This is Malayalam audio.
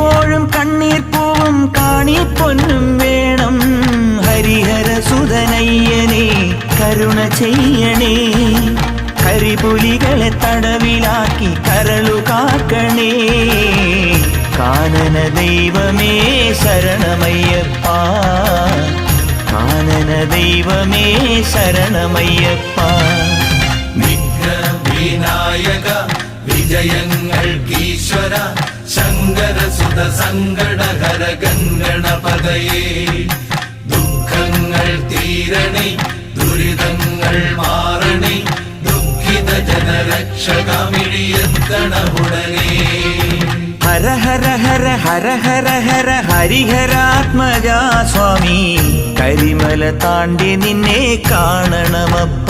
എപ്പോഴും കണ്ണീർ പൂവും കാണി പൊന്നും വേണം. ഹരിഹര സുതനയ്യനെ കരുണ ചെയ്യണേ. കരിപുലികളെ തടവിലാക്കി കരളു കാക്കണേ. കാനന ദൈവമേ ശരണമയ്യപ്പ. കാനന ദൈവമേ ശരണമയ്യപ്പ. വിഘ്ന വിനായക വിജയങ്ങൾ ഈശ്വര. ശങ്കരസുത സങ്കടഹര ഗംഗണപതയേ ദുഃഖങ്ങൾ തീരണേ ദുരിതങ്ങൾ മാറണേ ദുഃഖിത ജനരക്ഷകമിഴിയെത്തണ ഹര ഹര ഹര ഹര ഹര ഹര ഹരിഹരാത്മജാ സ്വാമി കരിമല താണ്ടി നിന്നെ കാണണമപ്പ